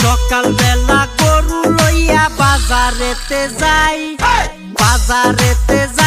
সকাল বেলা গরু লইয়া বাজারেতে যাই। বাজারেতে যাই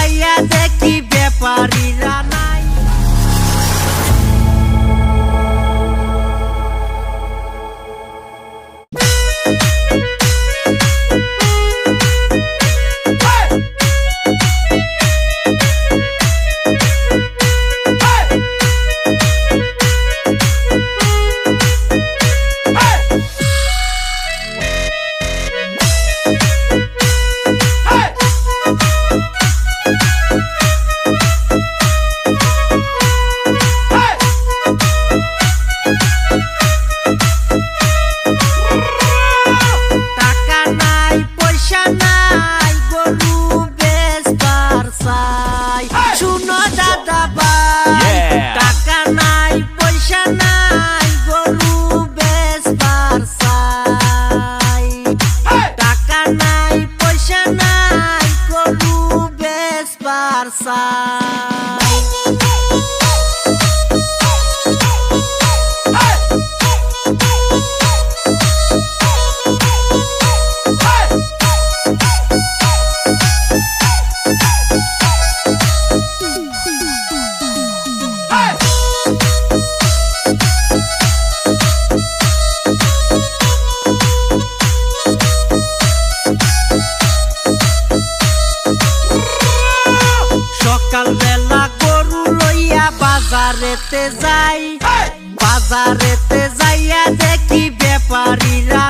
বাজারেতে যাই বাজারেতে যাইয়া দেখি ব্যাপারীরা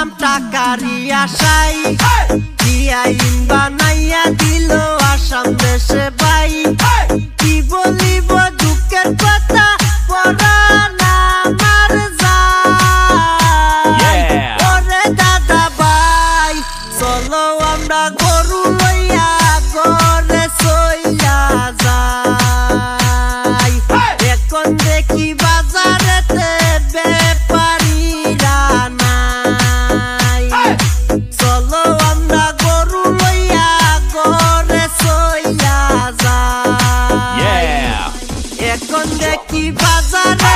ছিলাম টাকারি আশাই i'm Zana.